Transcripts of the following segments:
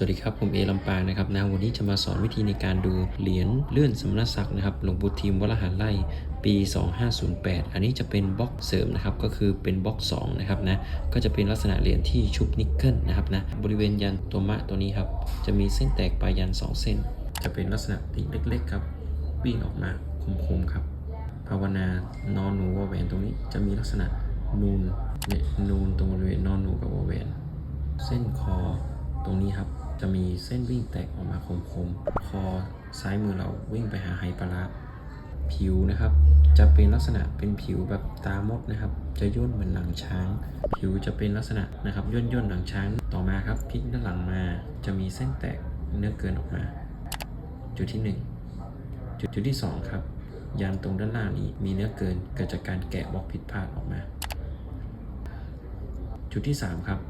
สวัสดีครับ ผมเอลำปางนะครับนะวันนี้จะมาสอนวิธีในการดูเหรียญเลื่อนสมณศักดิ์นะครับหลวงปู่ทิมวรหารไล่ปี 2508 อันนี้จะเป็นบล็อกเสริมนะครับ ก็คือเป็นบล็อก2นะครับนะ ก็จะเป็นลักษณะเหรียญที่ชุบนิกเกิลนะครับนะ บริเวณยันตัวมะตัวนี้ครับ จะมีเส้นแตกปลายยัน 2 เส้น จะเป็นลักษณะปีกเล็กๆครับ วิ่งออกมาคมๆครับ ภาวนานอนหนูวแหวนตรงนี้จะมีลักษณะนูนเนี่ยนูนตรงบริเวณนอนหนูกับวแหวน เส้นคอ รงนี้ครับ จะมีเส้นวิ่งแตกออกมาคมๆ คอซ้ายมือเราวิ่งไปหาไฮปลาผิวนะครับ จะเป็นลักษณะเป็นผิวแบบตามดนะครับ จะย่นเหมือนหลังช้าง ผิวจะเป็นลักษณะนะครับย่นย่นๆหลังช้าง ต่อมาครับพลิกด้านหลังมา จะมีเส้นแตกเนื้อเกินออกมา จุดที่หนึ่งจุดจุดที่ 2 ครับ ยานตรงด้านล่างนี้มีเนื้อเกินเกิดจากการแกะบล็อกผิดพลาดออกมา จุดที่ 3 ครับ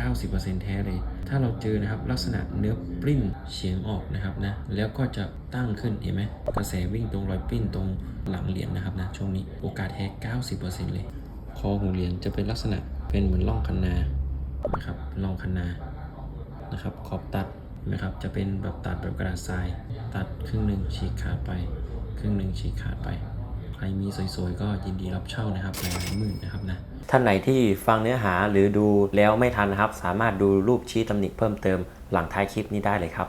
90%แท้เลย ถ้าเราเจอนะครับลักษณะเนื้อปริ้นเฉียงออกนะครับนะ แล้วก็จะตั้งขึ้นเห็นไหมกระแสวิ่งตรงรอยปริ้นตรงหลังเหรียญนะครับนะช่วงนี้โอกาสแท้ 90%เลย คอหูเหรียญจะเป็นลักษณะเป็นเหมือนร่องคันนานะครับร่องคันนานะครับขอบตัดนะครับจะเป็นแบบตัดแบบกระดาษทราย ตัดครึ่งหนึ่งฉีกขาดไป ครึ่งหนึ่งฉีกขาดไป รมีสวยๆ ก็ยินดีรับเช่านะครับหลายหมื่นนะครับนะ ท่านไหนที่ฟังเนื้อหาหรือดูแล้วไม่ทันนะครับ สามารถดูรูปชี้ตำหนิเพิ่มเติมหลังท้ายคลิปนี้ได้เลยครับ